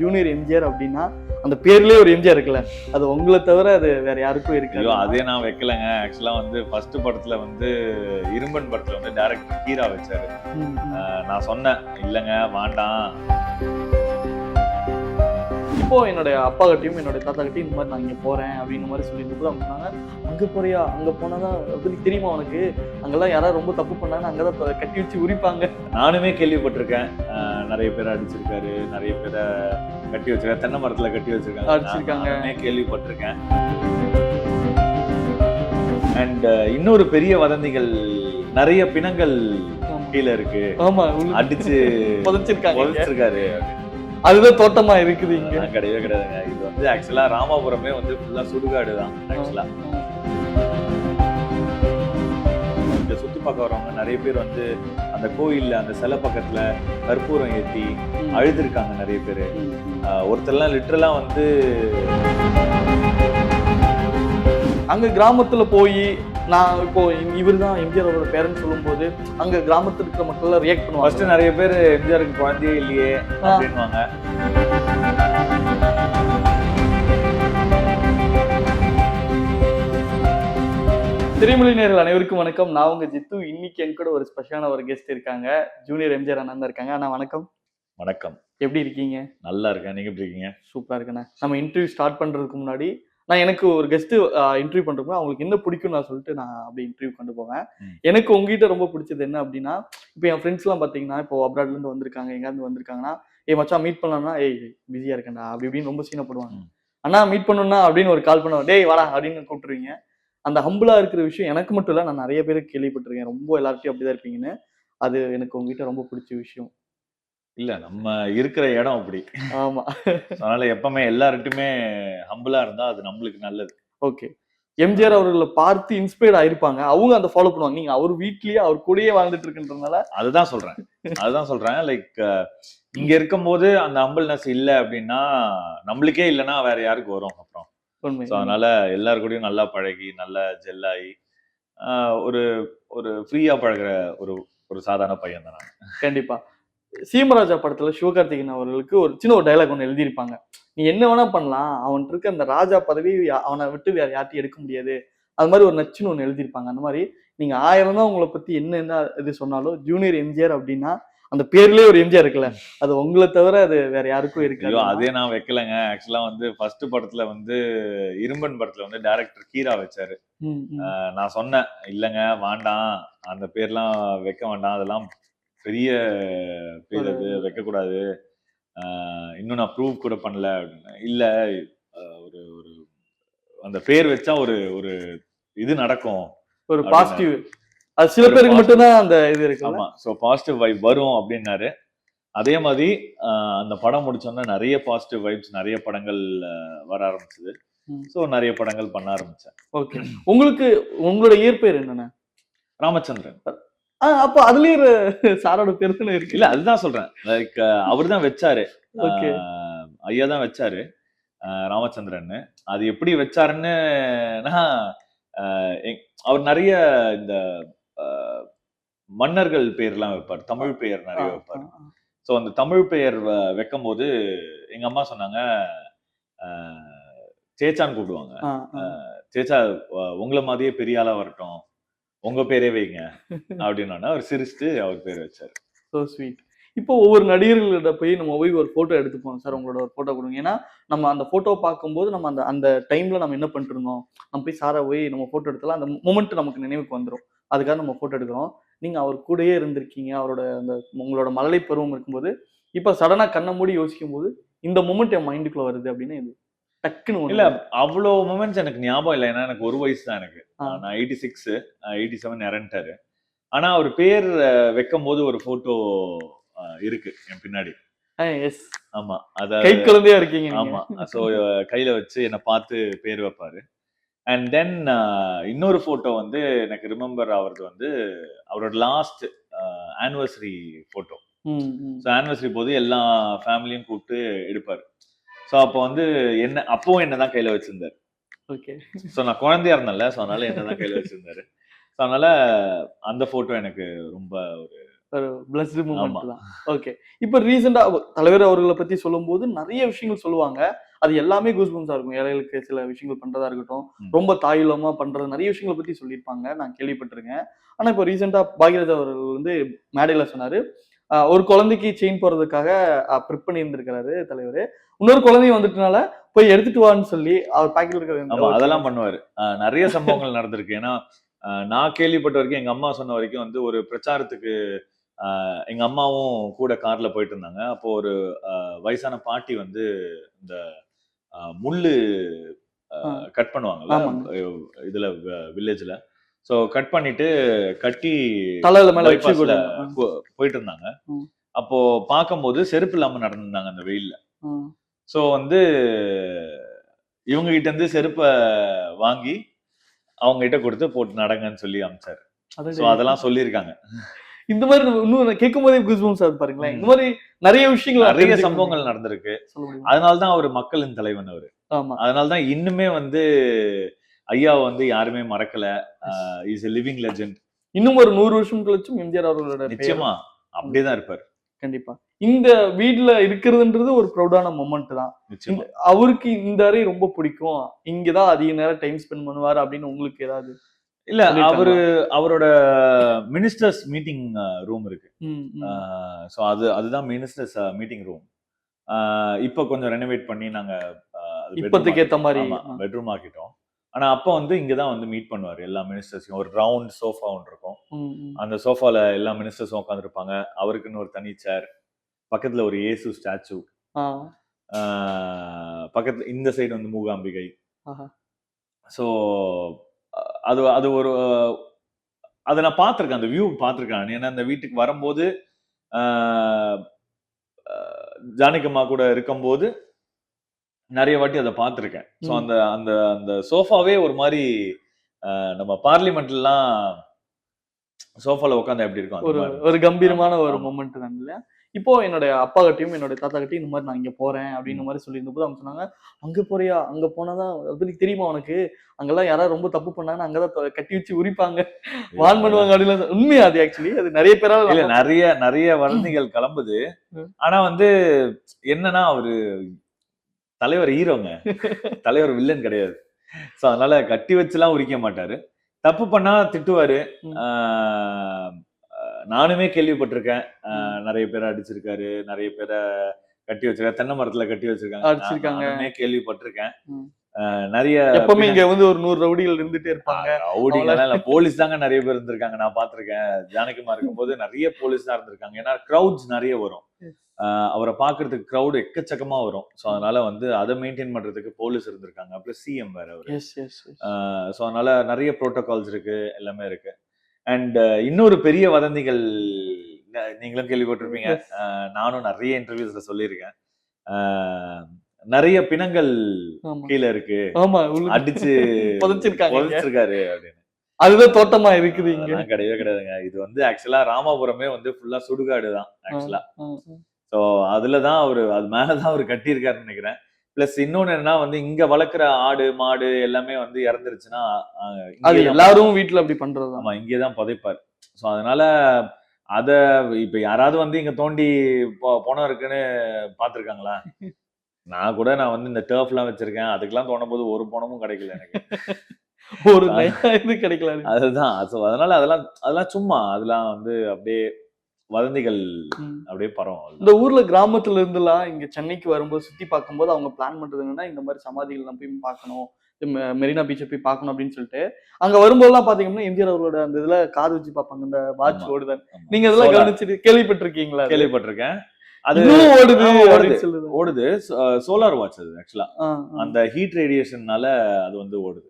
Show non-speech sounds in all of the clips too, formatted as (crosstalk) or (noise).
Junior MGR அப்படின்னா அந்த பேர்லயே ஒரு எம்ஜிஆர் இருக்குல்ல. அது உங்களை தவிர அது வேற யாருக்கும் ஐயோ இருக்காது அதே நான் வைக்கலங்க. ஆக்சுவலா வந்து ஃபர்ஸ்ட் படத்துல வந்து இரும்பன் படத்துல வந்து டேரக்டர் ஹீரா வச்சாரு. நான் சொன்னேன் இல்லைங்க வேண்டாம். இப்போ என்னோட அப்பா கிட்டயும் என்னோட தாத்தா கிட்டயும் இந்த மாதிரி நான் இங்க போறேன் அப்படின்ற மாதிரி சொல்லிட்டு அவங்க சொன்னாங்க அங்க போறியா? அங்க போனாதான் அப்படி தெரியுமா உனக்கு? அங்கெல்லாம் யாராவது ரொம்ப தப்பு பண்ணாங்க அங்கதான் இப்ப கட்டி வச்சு உரிப்பாங்க. நானுமே கேள்விப்பட்டிருக்கேன். நிறைய பேர் அடிச்சிருக்காரு. நிறைய பேரை கட்டி வச்சிருக்காரு. தென்னை மரத்துல கட்டி வச்சிருக்காங்க. அடிச்சிருக்காங்க. கேள்விப்பட்டிருக்கேன். அண்ட் இன்னொரு பெரிய வதந்திகள் நிறைய பிணங்கள். கீழே இருக்கு. ஆமா. அடிச்சு (laughs) புதைச்சிருக்காங்க. புதைச்சிருக்காரு. அதுதான் தோட்டமா இருக்குது இங்க கிடையவே கிடையாதுங்க இது வந்து ஆக்சுவலா ராமாபுரமே வந்து ஃபுல்லா சுடுகாடு தான் ஆக்சுவலா இங்க சுத்தி பார்க்க வரவங்க நிறைய பேர் வந்து அந்த கோயில்ல அந்த சிலை பக்கத்துல கற்பூரம் ஏத்தி ம். அழுதுருக்காங்க நிறைய பேர். ஒருத்தர்லாம் லிட்டரலா வந்து அங்க கிராமத்துல போய் நான் இப்போ இவர் தான் எம்ஜிஆர் அவரோட பேரன் சொல்லும்போது அங்க கிராமத்துல இருக்கிற மக்கள் எல்லாம் ரியாக்ட் ஃபர்ஸ்ட் பண்ணுவாங்க நிறைய பேர் எம்ஜிஆருக்கு குழந்தையே இல்லையே. அப்படின்வாங்க திரைமொழி நேர்கள் அனைவருக்கும் வணக்கம். நான் உங்க ஜித்து. இன்னைக்கு என் கூட ஒரு ஸ்பெஷலான ஒரு கெஸ்ட் இருக்காங்க. ஜூனியர் எம்ஜிஆர் அண்ணா தான் இருக்காங்க. அண்ணா வணக்கம். வணக்கம். எப்படி இருக்கீங்க? நல்லா இருக்கேன். நீங்க எப்படி இருக்கீங்க? சூப்பரா இருக்குண்ணா நம்ம இன்டர்வியூ ஸ்டார்ட் பண்றதுக்கு முன்னாடி நான் எனக்கு ஒரு கெஸ்ட் இன்டர்வியூ பண்றப்போ அவங்களுக்கு என்ன பிடிக்கும் நான் சொல்லிட்டு நான் அப்படி இன்டர்வியூ கொண்டு போவேன். எனக்கு உங்ககிட்ட ரொம்ப பிடிச்சது என்ன அப்படின்னா இப்போ என் ஃப்ரெண்ட்ஸ் எல்லாம் பாத்தீங்கன்னா இப்போ அப்ராட்ல இருந்து வந்திருக்காங்க எங்கேருந்து வந்திருக்காங்கன்னா ஏய் மச்சான் மீட் பண்ணலாம்னா ஏய் பிஸியா இருக்கேன்டா அப்படி இப்படின்னு ரொம்ப சீனப்படுவாங்க. அண்ணா மீட் பண்ணணும்னா அப்படின்னு ஒரு கால் பண்ணுவோம் டேய் வாடா அப்படின்னு கூப்பிட்டுருவீங்க. அந்த ஹம்பிளா இருக்கிற விஷயம் எனக்கு மட்டும் இல்ல நான் நிறைய பேருக்கு கேள்விப்பட்டிருக்கேன். ரொம்ப எல்லார்ட்டையும் அப்படிதான் இருப்பீங்கன்னு. அது எனக்கு உங்ககிட்ட ரொம்ப பிடிச்ச விஷயம். இல்ல நம்ம இருக்கிற இடம் அப்படி. ஆமா. அதனால எப்பவுமே எல்லார்ட்டுமே ஹம்பிளா இருந்தா அது நம்மளுக்கு நல்லது. ஓகே. எம்ஜிஆர் அவர்களை பார்த்து இன்ஸ்பயர்ட் ஆயிருப்பாங்க. அவங்க அந்த ஃபாலோ பண்ணுவாங்க. நீங்க அவர் வீட்லயே அவர் கூடயே வாழ்ந்துட்டு இருக்குன்றதுனால அதுதான் சொல்றேன். அதுதான் சொல்றேன். லைக் இங்க இருக்கும்போது அந்த ஹம்பிள்னஸ் இல்ல அப்படின்னா நம்மளுக்கே இல்லைன்னா வேற யாருக்கு வரும் அப்புறம். அதனால எல்லாரு கூடயும் நல்லா பழகி நல்லா ஜெல்லாகி ஒரு ஒரு ஃப்ரீயா பழகுற ஒரு ஒரு சாதாரண பையன் தான் நான். கண்டிப்பா. சீமராஜா படத்துல சிவகார்த்திகேயன் அவர்களுக்கு ஒரு சின்ன ஒரு டைலாக் ஒன்று எழுதியிருப்பாங்க. நீ என்ன வேணா பண்ணலாம். அவன்கிட்ட இருக்க அந்த ராஜா பதவி அவனை விட்டு வேற யார்ட்டையும் எடுக்க முடியாது. அது மாதிரி ஒரு நச்சுன்னு ஒன்று எழுதியிருப்பாங்க. அந்த மாதிரி நீங்க ஆயிரம் தான் உங்களை பத்தி என்ன என்ன இது சொன்னாலும் ஜூனியர் எம்ஜிஆர் அப்படின்னா அந்த பேர்லயே ஒரு எம்ஜிஆர் இருக்குல்ல அது உங்களை தவிர அது வேற யாருக்கும் ஐயோ இருக்காது அதே நான் வைக்கலங்க. ஆக்சுவலா வந்து ஃபர்ஸ்ட் படத்துல வந்து இரும்பன் படத்துல வந்து டேரக்டர் ஹீரா வச்சாரு. நான் சொன்னேன் இல்லைங்க வேண்டாம். அந்த பேர்லாம் வைக்க வேண்டாம். அதெல்லாம் பெரிய பேர் அது வைக்கக்கூடாது. இன்னும் நான் ப்ரூவ் கூட பண்ணல அப்படின்னு. இல்ல ஒரு ஒரு அந்த பேர் வச்சா ஒரு ஒரு இது நடக்கும். ஒரு பாசிட்டிவ் அது சில பேருக்கு மட்டும்தான் அந்த இது இருக்குல்ல? ஆமா. ஸோ பாசிட்டிவ் வைப் வரும் அப்படின்னாரு. அதே மாதிரி அந்த படம் முடிச்சோன்னா நிறைய பாசிட்டிவ் வைப்ஸ் நிறைய படங்கள் வர ஆரம்பிச்சது. ஸோ நிறைய படங்கள் பண்ண ஆரம்பிச்சேன். ஓகே. உங்களுக்கு உங்களோட இயற்பெயர் என்னண்ணா ராமச்சந்திரன். அப்போ அதுலயே ஒரு சாரோட பேர் தானே இருக்கு. இல்ல அதுதான் சொல்றேன். லைக் அவர் தான் வச்சாரு. ஐயா தான் வச்சாரு. ராமச்சந்திரன் அது எப்படி வச்சாருன்னு நான், ஆஹ் எங்- அவர் நிறைய இந்த மன்னர்கள் பேர்லாம் வைப்பார். தமிழ் பெயர் நிறைய வைப்பார். ஸோ அந்த தமிழ் பெயர் வ- வைக்கும்போது எங்க அம்மா சொன்னாங்க சேச்சான்னு கூப்பிடுவாங்க. சேச்சா உங்களை மாதிரியே பெரிய ஆளா வரட்டும். உங்க பேரே வைங்க (laughs) அப்படின்னு அவர் சிரிச்சுட்டு அவர் பேர் வச்சாரு. ஸோ ஸ்வீட் இப்போ ஒவ்வொரு நடிகர்கள்ட்ட போய் நம்ம போய் ஒரு போட்டோ எடுத்துப்போம் சார் உங்களோட ஒரு போட்டோ கொடுங்க. ஏன்னா நம்ம அந்த போட்டோ பார்க்கும்போது நம்ம அந்த அந்த டைம்ல நம்ம என்ன பண்ணிட்டு இருந்தோம் நம்ம போய் சாரை போய் நம்ம போட்டோ எடுத்தலாம் அந்த மூமெண்ட் நமக்கு நினைவுக்கு வந்துடும் அதுக்காக நம்ம போட்டோ எடுக்கிறோம். நீங்க அவர் கூடயே இருந்திருக்கீங்க அவரோட அந்த உங்களோட மழலை பருவம் இருக்கும்போது. இப்போ சடனா கண்ணை மூடி யோசிக்கும் போது இந்த மூமெண்ட் என் மைண்டுக்குள்ள வருது அப்படின்னு இது. டக்குன்னு இல்ல அவ்வளோ மூமெண்ட்ஸ் எனக்கு ஞாபகம் இல்லை. ஏன்னா எனக்கு ஒரு வயசு தான் எனக்கு. நான் எயிட்டி சிக்ஸ் எயிட்டி செவன் இறந்துட்டாரு ஆனா அவர் பேர் வைக்கும் போது ஒரு போட்டோ இருக்கு என் பின்னாடி. எஸ் ஆமா அத கை குழந்தையா இருக்கீங்க. ஆமா. ஸோ கையில வச்சு என்னை பார்த்து பேர் வைப்பாரு. அண்ட் தென் இன்னொரு போட்டோ வந்து எனக்கு ரிமெம்பர் ஆகுறது வந்து அவரோட last anniversary photo. So anniversary போது எல்லா ஃபேமிலியும் கூப்பிட்டு எடுப்பாரு. ஸோ அப்போ வந்து என்ன அப்பவும் என்ன தான் கையில வச்சிருந்தாரு. ஓகே ஸோ நான் குழந்தையா இருந்தேன்ல ஸோ அதனால என்ன தான் கையில வச்சிருந்தாரு. ஸோ அதனால அந்த போட்டோ எனக்கு ரொம்ப ஒரு ஒரு பிளஸ்டு ஆமா. மூமெண்ட் தான். ஓகே இப்போ ரீசெண்டா தலைவர் அவர்களை பத்தி சொல்லும்போது நிறைய விஷயங்கள் சொல்லுவாங்க. அது எல்லாமே கூஸ்பம்ஸா இருக்கும். ஏழைகளுக்கு சில விஷயங்கள் பண்றதா இருக்கட்டும். ரொம்ப தாயுலமா பண்றது நிறைய விஷயங்களை பத்தி சொல்லியிருப்பாங்க. நான் கேள்விப்பட்டிருக்கேன். ஆனா இப்போ ரீசெண்டா பாக்யராஜ் அவர்கள் வந்து மேடையில சொன்னாரு. ஒரு குழந்தைக்கு செயின் போறதுக்காக ப்ரிப் பண்ணி இருந்திருக்காரு தலைவர். இன்னொரு குழந்தையும் வந்துட்டனால போய் எடுத்துட்டு வான்னு சொல்லி அவர் பாக்கெட்ல இருக்கிற அதெல்லாம் பண்ணுவாரு. நிறைய சம்பவங்கள் நடந்திருக்கு. ஏன்னா நான் கேள்விப்பட்ட வரைக்கும் எங்க அம்மா சொன்ன வரைக்கும் வந்து ஒரு பிரச்சாரத்துக்கு எங்க அம்மாவும் கூட கார்ல போயிட்டு இருந்தாங்க. அப்போ ஒரு வயசான பாட்டி வந்து இந்த முள்ளு கட் பண்ணுவாங்கல்ல இதுல வில்லேஜ்ல சோ கட் பண்ணிட்டு கட்டி தலையில மேல போயிட்டு இருந்தாங்க. அப்போ பார்க்கும்போது செருப்பு இல்லாம நடந்திருந்தாங்க அந்த வெயில்ல. சோ வந்து இவங்க கிட்ட இருந்து செருப்பை வாங்கி அவங்க கிட்ட கொடுத்து போட்டு நடங்கன்னு சொல்லி அமிச்சாரு. சோ அதெல்லாம் சொல்லியிருக்காங்க. இந்த மாதிரி இன்னும் கேட்கும் போதே கூஸ்பம்ஸ் ஆகுது பாருங்களேன். இந்த மாதிரி நிறைய விஷயங்கள் நிறைய சம்பவங்கள். நடந்திருக்கு. அதனாலதான் அவர் மக்களின் தலைவன் அவரு. ஆமா. அதனாலதான் இன்னுமே வந்து ஐயா வந்து யாருமே மறக்கல. இஸ் எ லிவிங் லெஜெண்ட் இன்னும் ஒரு நூறு வருஷம் கழிச்சும் எம்ஜிஆர் அவர்களோட நிச்சயமா. அப்படியேதான் இருப்பார். கண்டிப்பா. இந்த வீட்ல இருக்கிறதுன்றது ஒரு ப்ரௌடான மொமெண்ட் தான். அவருக்கு இந்த அறை ரொம்ப பிடிக்கும். இங்கதான் அதிக நேரம் டைம் ஸ்பெண்ட் பண்ணுவாரு அப்படின்னு உங்களுக்கு ஏதாவது இல்ல? அவரு அவரோட மினிஸ்டர்ஸ் மீட்டிங் ரூம் இருக்கு. ஸோ அது அதுதான் மினிஸ்டர்ஸ் மீட்டிங் ரூம் இப்போ கொஞ்சம் ரெனோவேட் பண்ணி நாங்க இப்போதைக்கு ஏத்த மாதிரி பெட்ரூம் ஆக்கிட்டோம். ஆனா அப்போ வந்து இங்க தான் வந்து மீட் பண்ணுவாரு எல்லா மினிஸ்டர்ஸையும் ஒரு ரவுண்ட் சோஃபா ஒன்று இருக்கும். அந்த சோஃபால எல்லா மினிஸ்டர்ஸும் உட்காந்துருப்பாங்க அவருக்குன்னு ஒரு தனி சேர் பக்கத்துல ஒரு இயேசு ஸ்டாச்சு பக்கத்துல இந்த சைடு வந்து மூகாம்பிகை. ஸோ அது அது ஒரு அதை நான் பார்த்துருக்கேன். அந்த வியூ பார்த்துருக்கேன் ஏன்னா அந்த வீட்டுக்கு வரும்போது ஜானகியம்மா கூட இருக்கும்போது நிறைய வாட்டி அதை பார்த்துருக்கேன். ஸோ. அந்த அந்த அந்த சோஃபாவே ஒரு மாதிரி நம்ம பார்லிமெண்ட்லாம் சோஃபால உட்காந்து எப்படி இருக்கும்? ஒரு. ஒரு கம்பீரமான ஒரு. மொமெண்ட் தான் இல்லையா இப்போ என்னுடைய அப்பா கிட்டயும் என்னுடைய தாத்தா கிட்டயும் இந்த மாதிரி நான் இங்க போறேன் அப்படின்ற மாதிரி சொல்லியிருந்த போது அவங்க சொன்னாங்க அங்க போறியா? அங்க போனாதான் அதை தெரியுமா உனக்கு? அங்கெல்லாம் யாராவது ரொம்ப தப்பு பண்ணாங்கன்னா அங்கதான் கட்டி வச்சு உரிப்பாங்க. வான் பண்ணுவாங்க அப்படின்னு உண்மையா அது ஆக்சுவலி அது நிறைய பேரால இல்ல நிறைய நிறைய வதந்திகள் கிளம்புது. ஆனா வந்து என்னன்னா அவரு தலைவர் ஹீரோங்க (laughs) தலைவர் வில்லன் கிடையாது. சோ அதனால கட்டி வச்சுலாம் உரிக்க மாட்டாரு. தப்பு பண்ணா திட்டுவாரு. நானுமே கேள்விப்பட்டிருக்கேன். நிறைய பேரை அடிச்சிருக்காரு. நிறைய பேரை கட்டி வச்சிருக்காரு. தென்னை மரத்துல கட்டி வச்சிருக்காங்க. அடிச்சிருக்காங்க. கேள்விப்பட்டிருக்கேன். நிறைய எப்பவுமே இங்க வந்து ஒரு நூறு ரவுடிகள் இருந்துட்டே இருப்பாங்க. இல்ல. போலீஸ் தாங்க நிறைய பேர் இருந்திருக்காங்க. நான் பாத்திருக்கேன் ஜானகிமா இருக்கும்போது நிறைய போலீஸ் தான் இருந்திருக்காங்க. ஏன்னா கிரௌட்ஸ் நிறைய வரும். அவரை பாக்குறதுக்கு கிரௌட் எக்கச்சக்கமா வரும். ஸோ அதனால வந்து அதை மெயின்டைன் பண்றதுக்கு போலீஸ் இருந்திருக்காங்க. அப்புறம் சிஎம் வேற அவரு. ஸோ அதனால நிறைய ப்ரோட்டோகால்ஸ் இருக்கு. எல்லாமே இருக்கு. அண்ட் இன்னொரு பெரிய வதந்திகள் நீங்களும் கேள்விப்பட்டிருப்பீங்க. நானும் நிறைய இன்டர்வியூஸ்ல சொல்லியிருக்கேன். நிறைய பிணங்கள் கீழே இருக்கு. அடிச்சு. (laughs) புதைச்சிருக்காரு அப்படின்னு. அதுதான் தோட்டமா இருக்குது இங்க. கிடையவே கிடையாதுங்க. இது வந்து ஆக்சுவலா ராமாபுரமே வந்து ஃபுல்லா சுடுகாடு தான் ஆக்சுவலா. ஸோ அதுலதான் அவரு அது மேலதான் அவர் கட்டியிருக்காருன்னு நினைக்கிறேன். பிளஸ் இன்னொன்னு என்னன்னா வந்து இங்க வளர்க்குற ஆடு மாடு எல்லாமே வந்து இறந்துருச்சுன்னா அது எல்லாரும் வீட்ல அப்படி பண்றதுதான். ஆமா இங்கேதான் புதைப்பார். ஸோ அதனால அத இப்ப யாராவது வந்து இங்க தோண்டி பணம் இருக்குன்னு பாத்திருக்காங்களா (laughs) நான் கூட நான் வந்து இந்த டர்ஃப் எல்லாம் வச்சிருக்கேன். அதுக்கெல்லாம் தோணும் போது ஒரு பணமும் கிடைக்கல எனக்கு. (laughs) ஒரு இது கிடைக்கல அதுதான் ஸோ அதனால அதெல்லாம் அதெல்லாம் சும்மா அதெல்லாம் வந்து அப்படியே வதந்திகள். அப்படியே பரவும் இந்த ஊர்ல கிராமத்துல இருந்துலாம் இங்க சென்னைக்கு வரும்போது சுத்தி பார்க்கும்போது அவங்க பிளான் பண்றது என்னன்னா இந்த மாதிரி சமாதிகள் நம்ம போய் பார்க்கணும் மெரினா பீச்சை போய் பார்க்கணும் அப்படின்னு சொல்லிட்டு அங்க வரும்போதெல்லாம் பாத்தீங்கன்னா எம்ஜிஆர் அவர்களோட அந்த இதுல காது வச்சு பார்ப்பாங்க இந்த வாட்ச். ஓடுதான். நீங்க அதெல்லாம் Solar. கவனிச்சிட்டு கேள்விப்பட்டிருக்கீங்களா? கேள்விப்பட்டிருக்கேன் அது ஓடுது ஓடுது. சோலார் வாட்ச் அது ஆக்சுவலா அந்த ஹீட் ரேடியேஷன்னால அது வந்து ஓடுது.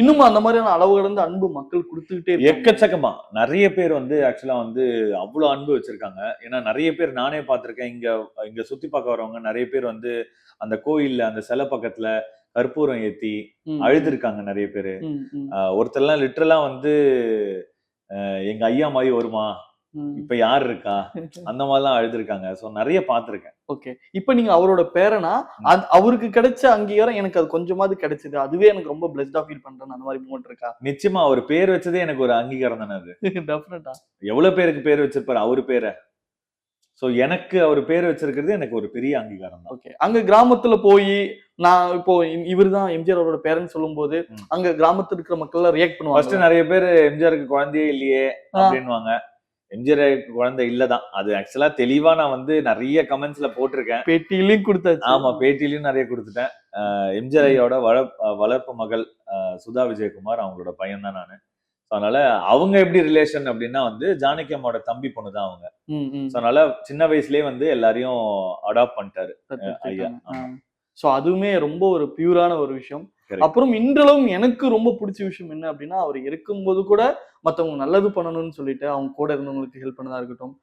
இன்னும் அந்த மாதிரியான அளவு கடந்த அன்பு மக்கள் கொடுத்துக்கிட்டே. எக்கச்சக்கமா. நிறைய பேர் வந்து ஆக்சுவலா வந்து அவ்வளவு அன்பு வச்சிருக்காங்க. ஏன்னா நிறைய பேர் நானே பார்த்திருக்கேன். இங்க இங்க சுத்தி பார்க்க வரவங்க நிறைய பேர் வந்து அந்த கோயில்ல அந்த சிலை பக்கத்துல கற்பூரம் ஏத்தி அழுதுருக்காங்க நிறைய பேரு. ஒருத்தர்லாம் லிட்டரலா வந்து எங்க ஐயா மாதிரி வருமா. இப்ப யார் இருக்கா? (laughs) அந்த மாதிரிலாம் அழுதுருக்காங்க. சோ நிறைய பார்த்திருக்கேன். ஓகே. இப்போ நீங்க அவரோட பேரனா? அவருக்கு கிடைச்ச அங்கீகாரம் எனக்கு அது கொஞ்சமாவது கிடைச்சது. அதுவே எனக்கு ரொம்ப பிளஸ்டா ஃபீல் பண்றேன் அந்த மாதிரி மூமெண்ட் இருக்கா? நிச்சயமா அவர் பேர் வச்சதே எனக்கு ஒரு அங்கீகாரம் தானே அது. (laughs) டெஃபினட்டா எவ்வளவு பேருக்கு பேர் வச்சிருப்பாரு அவரு பேரை? சோ எனக்கு அவர் பேர் வச்சிருக்கிறது எனக்கு ஒரு பெரிய அங்கீகாரம் தான். ஓகே. அங்க கிராமத்துல போய் நான் இப்போ இவர் தான் எம்ஜிஆர் அவரோட பேரன் சொல்லும்போது ம். அங்க கிராமத்துல இருக்கிற மக்கள் எல்லாம் ரியாக்ட் ஃபர்ஸ்ட் பண்ணுவாங்க நிறைய பேர் எம்ஜிஆருக்கு குழந்தையே இல்லையே. அப்படின்வாங்க எம்ஜிஆருக்கு குழந்தை இல்லதான். அது ஆக்சுவலா தெளிவா நான் வந்து நிறைய கமெண்ட்ஸ்ல போட்டிருக்கேன். பேட்டியிலையும் கொடுத்தாச்சு. ஆமா பேட்டிலையும் நிறைய கொடுத்துட்டேன். எம்ஜிஆர் ஐயோட வள வளர்ப்பு மகள் சுதா விஜயகுமார் அவங்களோட பையன் தான் நானு. அதனால அவங்க எப்படி ரிலேஷன் அப்படின்னா வந்து ஜானகி அம்மாவோட தம்பி பொண்ணு தான் அவங்க. அதனால சின்ன வயசுலயே வந்து எல்லாரையும் அடாப்ட் பண்ணிட்டாரு ஐயா, ஸோ அதுவுமே ரொம்ப ஒரு பியூரான ஒரு விஷயம். அப்புறம் இன்றளவும் எனக்கு ரொம்ப பிடிச்ச விஷயம் என்ன அப்படின்னா அவர் இருக்கும்போது கூட மத்தவங்க நல்லது பண்ணணும்னு சொல்லிட்டு அவங்க கூட இருந்தவங்களுக்கு ஹெல்ப் பண்ணதா இருக்கட்டும்.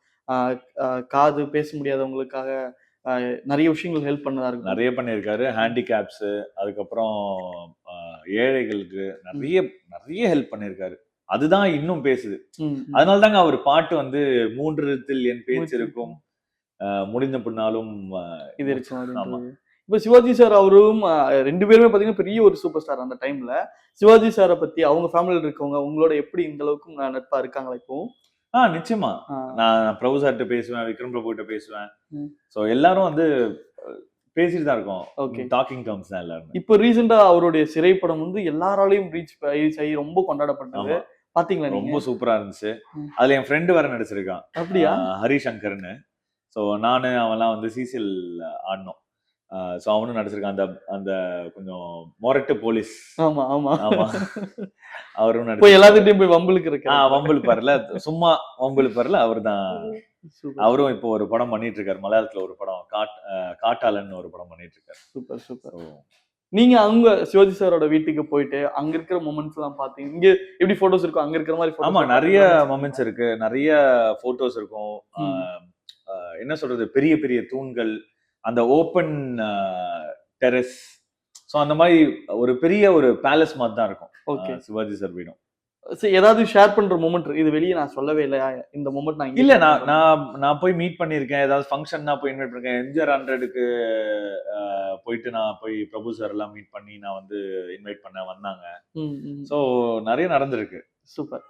காது பேச முடியாதவங்களுக்காக நிறைய விஷயங்கள் ஹெல்ப் பண்ணதா இருக்கட்டும். நிறைய பண்ணியிருக்காரு. ஹேண்டிகேப்ஸ் அதுக்கப்புறம் ஏழைகளுக்கு நிறைய நிறைய ஹெல்ப் பண்ணியிருக்காரு. அதுதான் இன்னும் பேசுது. அதனால தாங்க அவர் பாட்டு வந்து மூன்றிடத்தில் என் பேச்சு இருக்கும். முடிந்த பின்னாலும் இது இருக்கும் ஆமா. இப்ப சிவாஜி சார் அவரும் ரெண்டு பேருமே பாத்தீங்கன்னா பெரிய ஒரு சூப்பர் ஸ்டார் அந்த டைம்ல சிவாஜி சாரை பத்தி அவங்க ஃபேமிலியில் இருக்கவங்க உங்களோட எப்படி இந்த அளவுக்கு நட்பா இருக்காங்களா இப்போ? ஆ நிச்சயமா. நான் பிரபு சார்கிட்ட பேசுவேன் விக்ரம் பிரபு கிட்ட பேசுவேன். சோ எல்லாரும் வந்து பேசிட்டு தான் இருக்கோம். Okay. டாக்கிங் டேர்ம்ஸ் தான் எல்லாருமே. இப்போ ரீசெண்டா அவருடைய சிறை படம் வந்து எல்லாராலையும் ரீச் ரீச் ஆகி ரொம்ப கொண்டாடப்பட்டது. பாத்தீங்களா ரொம்ப சூப்பரா இருந்துச்சு. அதுல என் ஃப்ரெண்டு வேற நடிச்சிருக்கான். அப்படியா? ஹரிசங்கர்னு. ஸோ நானு அவன்லாம் வந்து சிசிஎல் ஆடினோம் ஸோ அவனும் நடிச்சிருக்கான். அந்த அந்த கொஞ்சம் மொரட்டு போலீஸ். ஆமா ஆமா. ஆமா. அவரும் நடிச்சிருக்காரு. எல்லாத்துட்டையும் போய் வம்பலுக்கு இருக்கு ஆ வம்புல் பரல. சும்மா வம்புல் பரல. அவர் தான் அவரும் இப்போ ஒரு படம் பண்ணிட்டு இருக்காரு மலையாளத்துல ஒரு படம். காட் அஹ் காட்டாளன்னு ஒரு படம் பண்ணிட்டு இருக்காரு சூப்பர். சூப்பர் நீங்க அங்க சிவாஜி சாரோட வீட்டுக்கு போயிட்டு அங்க இருக்கிற மொமெண்ட்ஸ் எல்லாம் பாத்தீங்க இங்க எப்படி போட்டோஸ் இருக்கும் அங்க இருக்கிற மாதிரி ஆமா நிறைய? மொமெண்ட்ஸ் இருக்கு. நிறைய போட்டோஸ் இருக்கும். என்ன சொல்றது? பெரிய பெரிய தூண்கள் அந்த ஓப்பன் டெரஸ் ஸோ அந்த மாதிரி ஒரு பெரிய ஒரு பேலஸ் மாதிரி தான் இருக்கும். ஓகே சிவாஜி சார் வீடும். ஏதாவது ஷேர் பண்ற மொமெண்ட் இது வெளியே நான் சொல்லவே இல்லை. இந்த மொமெண்ட் நான் இல்ல நான். நான் நான் போய் மீட் பண்ணியிருக்கேன். ஏதாவது ஃபங்க்ஷன்னா போய் இன்வைட் பண்ணிருக்கேன் எம்ஜிஆர் ஹண்ட்ரடுக்கு போயிட்டு நான் போய் பிரபு சார் எல்லாம் மீட் பண்ணி நான் வந்து இன்வைட் பண்ண வந்தாங்க. ஸோ நிறைய நடந்திருக்கு. சூப்பர்